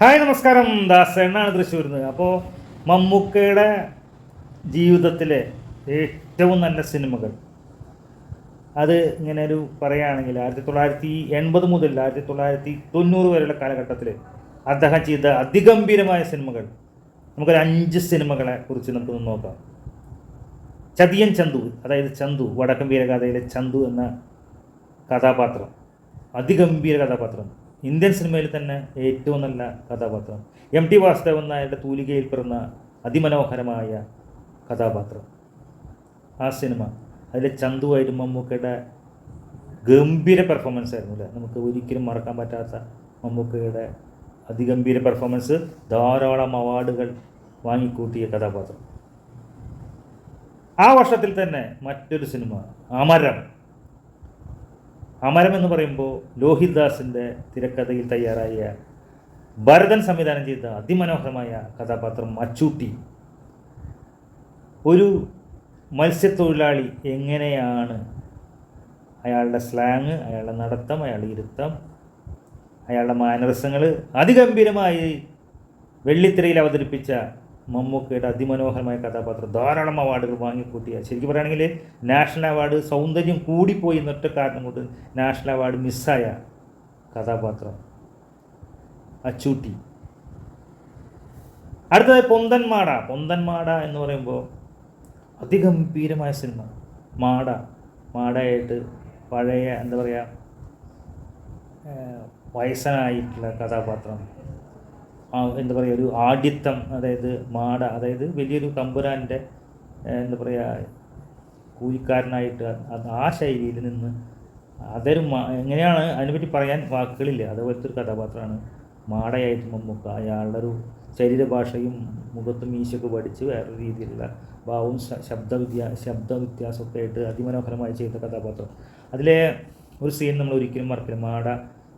Hi നമസ്കാരം. ദാസണ്ണാണ് തൃശ്ശൂരിൽ നിന്ന് അപ്പോൾ മമ്മൂക്കയുടെ ജീവിതത്തിലെ ഏറ്റവും നല്ല സിനിമകൾ. അത് ഇങ്ങനെ ഒരു പറയുകയാണെങ്കിൽ ആയിരത്തി തൊള്ളായിരത്തി എൺപത് മുതൽ ആയിരത്തി തൊള്ളായിരത്തി തൊണ്ണൂറ് വരെയുള്ള കാലഘട്ടത്തിൽ അദ്ദേഹം ചെയ്ത അതിഗംഭീരമായ സിനിമകൾ. നമുക്കൊരു അഞ്ച് സിനിമകളെ കുറിച്ച് നമുക്കൊന്ന് നോക്കാം. ചതിയൻ ചന്തു അതായത് ചന്തു വടക്കൻ വീരകഥയിലെ ചന്തു എന്ന കഥാപാത്രം. അതിഗംഭീര കഥാപാത്രം. ഇന്ത്യൻ സിനിമയിൽ തന്നെ ഏറ്റവും നല്ല കഥാപാത്രം. എം ടി വാസുദേവൻ നായരുടെ തൂലികയിൽ പിറന്ന അതിമനോഹരമായ കഥാപാത്രം. ആ സിനിമ. അതിൽ ചന്തുവായിട്ട് മമ്മൂക്കയുടെ ഗംഭീര പെർഫോമൻസ് ആയിരുന്നു അല്ലേ? നമുക്ക് ഒരിക്കലും മറക്കാൻ പറ്റാത്ത മമ്മൂക്കയുടെ അതിഗംഭീര പെർഫോമൻസ് ധാരാളം അവാർഡുകൾ വാങ്ങിക്കൂട്ടിയ കഥാപാത്രം. ആ വർഷത്തിൽ തന്നെ മറ്റൊരു സിനിമ അമരം. അമരം എന്ന് പറയുമ്പോൾ ലോഹിത് ദാസിന്റെ തിരക്കഥയിൽ തയ്യാറായ ഭരതൻ സംവിധാനം ചെയ്ത അതിമനോഹരമായ കഥാപാത്രം അച്ചൂട്ടി. ഒരു മത്സ്യത്തൊഴിലാളി എങ്ങനെയാണ് അയാളുടെ സ്ലാങ് അയാളുടെ നടത്തം അയാളുടെ ഇരുത്തം അയാളുടെ മാനരസങ്ങൾ അതിഗംഭീരമായി വെള്ളിത്തിരയിൽ അവതരിപ്പിച്ച മമ്മൂക്കയുടെ അതിമനോഹരമായ കഥാപാത്രം. ധാരാളം അവാർഡുകൾ വാങ്ങിക്കൂട്ടിയ ശരിക്കും പറയുകയാണെങ്കിൽ നാഷണൽ അവാർഡ് സൗന്ദര്യം കൂടിപ്പോയി എന്നൊറ്റ കാരണം കൊണ്ട് നാഷണൽ അവാർഡ് മിസ്സായ കഥാപാത്രം. അച്ചൂട്ടി. അടുത്തത് പൊന്തൻമാട. പൊന്തൻമാട എന്ന് പറയുമ്പോൾ അതിഗംഭീരമായ സിനിമ. മാട. മാടയായിട്ട് പഴയ എന്താ പറയുക വയസ്സനായിട്ടുള്ള കഥാപാത്രം. എന്താ പറയുക ഒരു ആഢ്യത്വം അതായത് മാട അതായത് വലിയൊരു തമ്പുരാന്റെ എന്താ പറയുക കൂലിക്കാരനായിട്ട് ആ ശൈലിയിൽ നിന്ന് അതൊരു എങ്ങനെയാണ് അതിനെപ്പറ്റി പറയാൻ വാക്കുകളില്ല. അതുപോലത്തെ ഒരു കഥാപാത്രമാണ്. മാടയായിട്ട് മമ്മൂക്ക. അയാളുടെ ഒരു ശരീരഭാഷയും മുഖത്തും മീശയൊക്കെ പഠിച്ച് വേറെ രീതിയിലുള്ള ഭാവവും ശബ്ദ വ്യത്യാ ശബ്ദ വ്യത്യാസമൊക്കെ ആയിട്ട് അതിമനോഹരമായി ചെയ്ത കഥാപാത്രം. അതിലെ ഒരു സീൻ നമ്മൾ ഒരിക്കലും മറക്കില്ല. മാട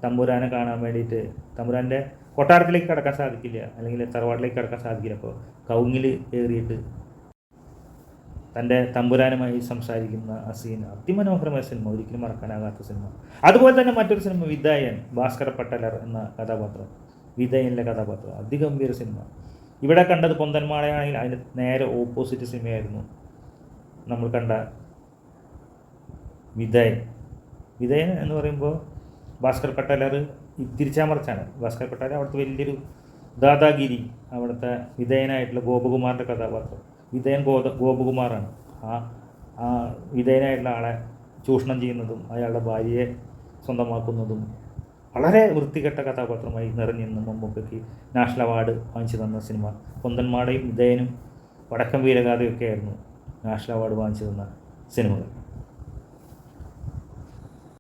തമ്പുരാനെ കാണാൻ വേണ്ടിയിട്ട് തമ്പുരാന്റെ കൊട്ടാരത്തിലേക്ക് കടക്കാൻ സാധിക്കില്ല. അല്ലെങ്കിൽ തറവാട്ടിലേക്ക് കടക്കാൻ സാധിക്കില്ല. അപ്പോൾ കൗങ്ങിൽ കയറിയിട്ട് തന്റെ തമ്പുരാനുമായി സംസാരിക്കുന്ന ആ സീൻ അതിമനോഹരമായ സിനിമ ഒരിക്കലും മറക്കാനാകാത്ത സിനിമ അതുപോലെ തന്നെ മറ്റൊരു സിനിമ വിധായൻ ഭാസ്കര പട്ടലർ എന്ന കഥാപാത്രം. വിദയനിലെ കഥാപാത്രം. അതിഗംഭീര സിനിമ ഇവിടെ കണ്ടത് പൊന്തന്മാളയാണെങ്കിൽ അതിന് നേരെ ഓപ്പോസിറ്റ് സിനിമയായിരുന്നു നമ്മൾ കണ്ട വിദയൻ വിദയൻ എന്ന് പറയുമ്പോൾ ഭാസ്കർ പട്ടേലർ തിരിച്ചാമറിച്ചാണ് ഭാസ്കർ പട്ടേലർ അവിടുത്തെ വലിയൊരു ദാദാഗിരി അവിടുത്തെ വിധേയനായിട്ടുള്ള ഗോപകുമാറിന്റെ കഥാപാത്രം. വിധേയൻ ഗോത ഗോപകുമാറാണ്. ആ ആ വിധേയനായിട്ടുള്ള ആളെ ചൂഷണം ചെയ്യുന്നതും അയാളുടെ ഭാര്യയെ സ്വന്തമാക്കുന്നതും വളരെ വൃത്തികെട്ട കഥാപാത്രമായി നിറഞ്ഞു നിന്ന മമ്മൂക്കയ്ക്ക് നാഷണൽ അവാർഡ് വാങ്ങിച്ചു തന്ന സിനിമ. കൊന്തന്മാടയും വിധേയനും വടക്കം വീരഗാഥയൊക്കെ ആയിരുന്നു നാഷണൽ അവാർഡ് വാങ്ങിച്ചു തന്ന സിനിമകൾ.